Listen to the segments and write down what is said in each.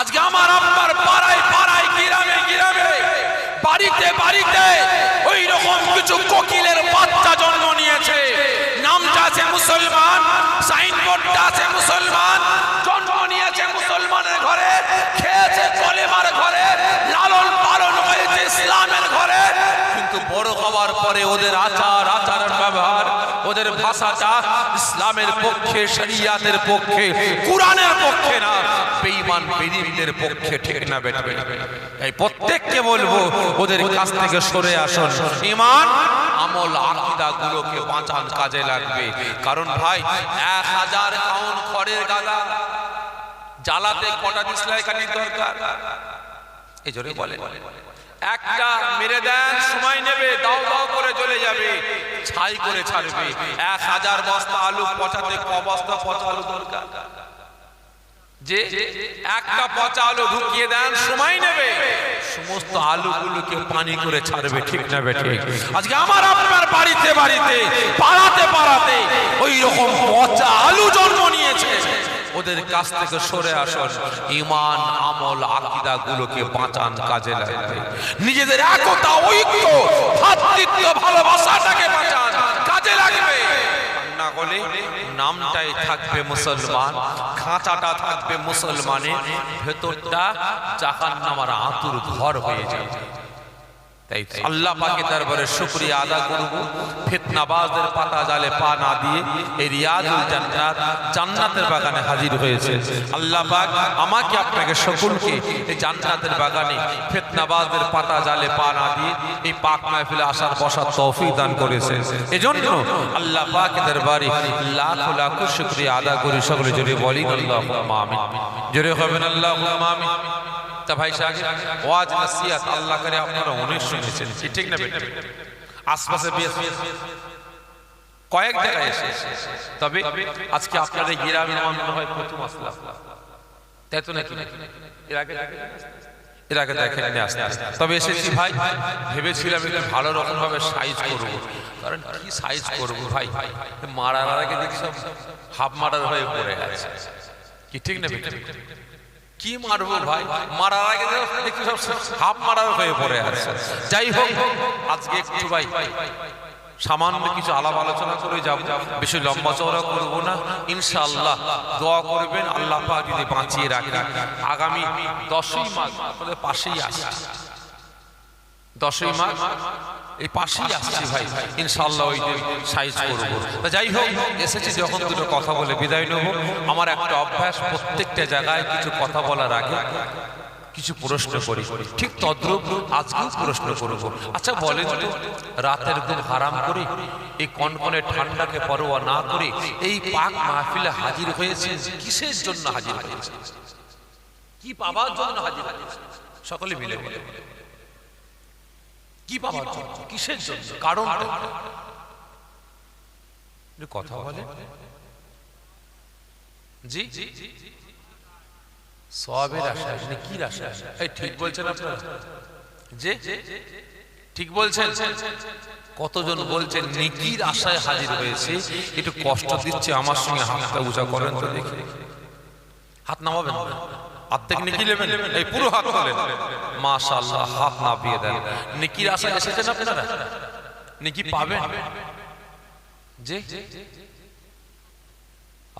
আজকে আমার আপনার পাড়ায় পাড়ায়, গ্রামে গ্রামে, বাড়িতে বাড়িতে ওই রকম কিছু কোকিলের বাচ্চা জন্ম নিয়েছে। নামটা আছে মুসলমান, সাইনবোর্ডটা আছে মুসলমান ওদের ভাষাটা ইসলামের পক্ষে, শরিয়াতের পক্ষে, কোরআনের পক্ষে না, বেঈমান বেদিনদের পক্ষে ঠিক না বেটবে এই প্রত্যেককে বলব, ওদের কাছ থেকে সরে আসুন। ইমান আমল আকীদা গুলোকে বাঁচান, কাজে লাগবে। কারণ ভাই, এক হাজার কাউন খড়ের গাদা, জ্বালাতে কটা দিসলাই কাঠির দরকার? এই জন্য বলে একটা মেরে দেন, সময় নেবে, দাও দাও করে চলে যাবে, ছাই করে ছাড়বে। এক হাজার বস্তা আলু পচাতে ক বস্তা পচা আলু দরকার? যে একটা পচা আলু ঢুকিয়ে দেন, সময় নেবে। সমস্ত আলুগুলোকে পানি করে ছাড়বে, ঠিক না বেঠে আজকে আমার আপনার বাড়িতে বাড়িতে, পাড়াতে পাড়াতে ওই রকম পচা আলু জন্ম নিয়েছে। ওদের কাছ থেকে সরে আসুন। ইমান আমল আকিদা গুলোকে বাঁচান, কাজে লাগবে নিজেদের একতা, ঐক্য, ভাতৃত্ব, ভালোবাসাটাকে বাঁচান, কাজে লাগবে। নামটাই থাকবে মুসলমান, খাঁচাটা থাকবে মুসলমানের, ভেতরটা জাহান নামার আতুর ঘর হয়ে যাবে। তাই আল্লাহ পাকে দরবারে শুকরিয়া আদা করব। ফিতনাবাজদের পাতা জালে পা না দিয়ে এই রিয়াজুল জান্নাত জান্নাতের বাগানে হাজির হয়েছে। আল্লাহ পাক আমাকে আপনাকে সকলকে এই জান্নাতের বাগানে ফিতনাবাজদের পাতা জালে পা না দিয়ে এই পাক মাহফিলে আসার বসার তৌফিক দান করেছে। এজন্য আল্লাহ পাকে দরবারে লাখ লাখ শুকরিয়া আদা করি। সকলে জোরে বলি আল্লাহুম্মা আমিন। জোরে হবেন আল্লাহুম্মা আমিন। তা ভাই সাহেব, ওয়াজ নসিহত আল্লাহ করে আপনারা অনেক শুনেছেন। ঠিক না বেটা? আশপাশে বেশ। কয়েক জায়গায় এসে তবে আজকে আপনাদের গ্রামে আমার মনে হয় প্রথম আসলাম তাই তো নাকি? এর আগে এর আগে দেখেন আসতে তবে এসেছি ভাই, ভেবেছিলাম একটু ভালো রকম ভাবে সাইজ করব। কারণ কি সাইজ করব ভাই? মারার আগে দেখি হাফ মারার হয়ে পড়ে আছে। কি ঠিক না কি মারবো ভাই? মারার আগে দেখি সব হাফ মারার হয়ে পড়ে আছে। যাই হোক, আজকে একটু ভাই সামান্য কিছু আলাপ আলোচনা করে যাব। বেশি লম্বা চওড়া করব না। ইনশাআল্লাহ দোয়া করবেন, আল্লাহ যদি বাঁচিয়ে রাখে আগামী দশই মাস আপনাদের পাশেই আসছে দশই মাস এই পাশেই আসছি ভাই। ইনশাল্লাহ ওই সাইজ করব। তা যাই হোক এসেছি যখন দুটো কথা বলে বিদায় নেব। আমার একটা অভ্যাস প্রত্যেকটা জায়গায় কিছু কথা বলার আগে কিছু প্রশ্ন করি। ঠিক তদ্রুপ আজকেও প্রশ্ন করব। আচ্ছা বলে তো রাতের ঘুম হারাম করে এই কনকনে ঠান্ডাকে পরোয়া না করে এই পাক মাহফিলে হাজির হয়েছে কিসের জন্য হাজির হয়েছে কি পাবার জন্য হাজির হয়েছে সকলে মিলে বলে কি পাবার জন্য? কিসের জন্য? কারণ কথা বলে। জি। সবের আশা। মানে কি আশা। এই ঠিক বলছেন আপনারা? যে ঠিক বলছেন। কতজন বলছেন নেকির আশায় হাজির হয়েছে। একটু কষ্ট দিচ্ছে আমার সঙ্গে হাতটা উঁচা করেন তো দেখি। হাত নামাবেন। নেকি পুরো হাত নেকির আপনারা? নেকি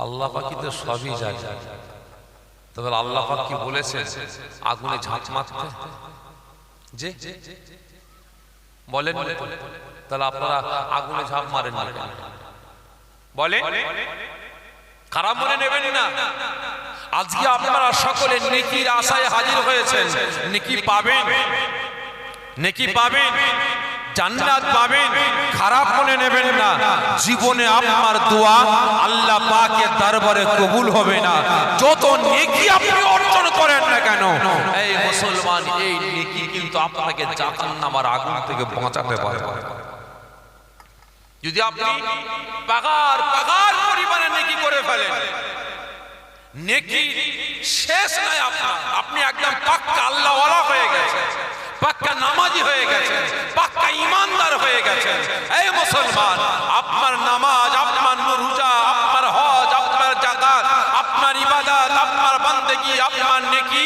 আল্লাহ পাকি তো সবই জানে। তবে আল্লাহ পাক কি বলেছেন? আগুনে ঝাঁপ মারতে? যে? বলেন। তাহলে আপনারা আগুনে ঝাঁপ মারেন বলে খারাপ মনে নেবেন না? আজকে আপনারা সকলে নেকির আশায় হাজির হয়েছেন। নেকি পাবেন। নেকি পাবেন। জান্নাত পাবেন। খারাপ মনে নেবেন না। জীবনে আপনার দোয়া আল্লাহ পাকের দরবারে কবুল হবে না। যত নেকি আপনি অর্জন করেন না কেন। এই মুসলমান এই নেকি কিন্তু আপনাকে জাহান্নামের আগুন থেকে বাঁচাতে পারে। যদি আপনি পাগার পাগার পরিমাণে নেকি করে ফেলেন নেকি, শেষ নাই আপনার। আপনি একদম পাক্কা আল্লাহওয়ালা হয়ে গেছে পাক্কা নামাজি হয়ে গেছে পাক্কা ইমানদার হয়ে গেছে এই মুসলমান, আপনার নামাজ, আপনার রোজা, আপনার হজ, আপনার জাকাত আপনার ইবাদত, আপনার বান্দেগি, আপনার নেকি,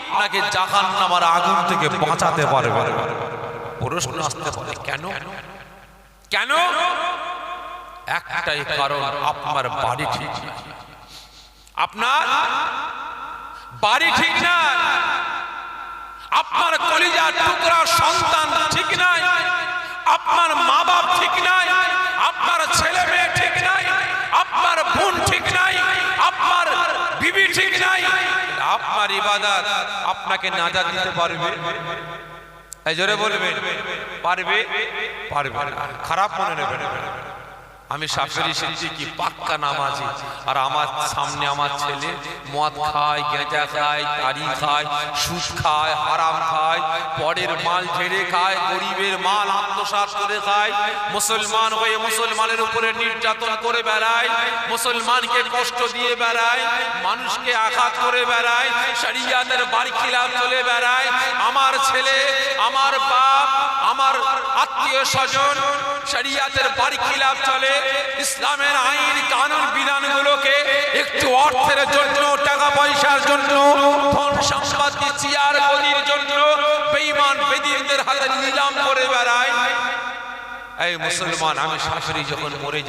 আপনাকে জাহান নামার আগুন থেকে বাঁচাতে পারবে। প্রশ্ন আসতে পারে, কেন? কেন? একটাই কারণ, আপনার বাড়ি ঠিক আপনার বাড়ি ঠিক না আপনার কলিজার টুকরা সন্তান ঠিক নাই। আপনার মা বাপ ঠিক নাই। আপনার ছেলে মেয়ে ঠিক নাই। আপনার বোন ঠিক নাই। আপনার বিবি ঠিক নাই। আপনার ইবাদত আপনাকে নাজাত দিতে পারবে। জোরে বলবেন, পারবে? পারবে খারাপ মনে নেবেন। আমি সাফেরি সিদ্দিকি পাক্কা নামাজি। আর আমার সামনে আমার ছেলে মদ খায়, গেঁজা খায়, তারি খায়, সুদ খায়, হারাম খায়, পরের মাল ঝেড়ে খায়, গরিবের মাল আত্মসাৎ করে খায়, মুসলমান হয়ে মুসলমানের উপরে নির্যাতন করে বেড়ায়, মুসলমানকে কষ্ট দিয়ে বেড়ায়, মানুষকে আঘাত করে বেড়ায়, শরিয়াতের বাড়ি খিলাফ চলে বেড়ায়, আমার ছেলে, আমার বাপ, আমার আত্মীয় স্বজন, শরিয়াতের বাড়ি খিলাফ চলে ইসলামের আইন কানুন বিধানগুলোকে একটু অর্থের জন্য, টাকা পয়সার জন্য নিলাম করে বেড়ায়। এই মুসলমান, আমি শাশুড়ি যখন মরে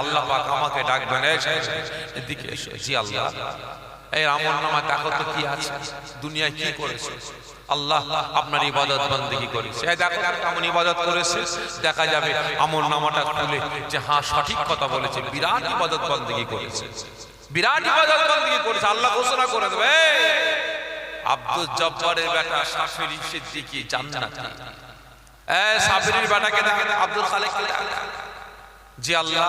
আল্লাহ আমাকে এই দুনিয়ায় কি করেছে? আল্লাহ আপনার ইবাদত বন্দেগি করেছে। এই দেখো কেমন ইবাদত করেছে। দেখা যাবে আমল নামাটা খুলে যে হ্যাঁ সঠিক কথা বলেছে, বিরাট ইবাদত বন্দেগি করেছে। বিরাট ইবাদত বন্দেগি করেছে, আল্লাহ ঘোষণা করে দেবে আব্দুল জব্বারের বেটা শাশুড়ি সিদ্দিকি জান্নাতি। এই সাবিরির বেটাকে দেখেন, আব্দুল খালেক জি আল্লাহ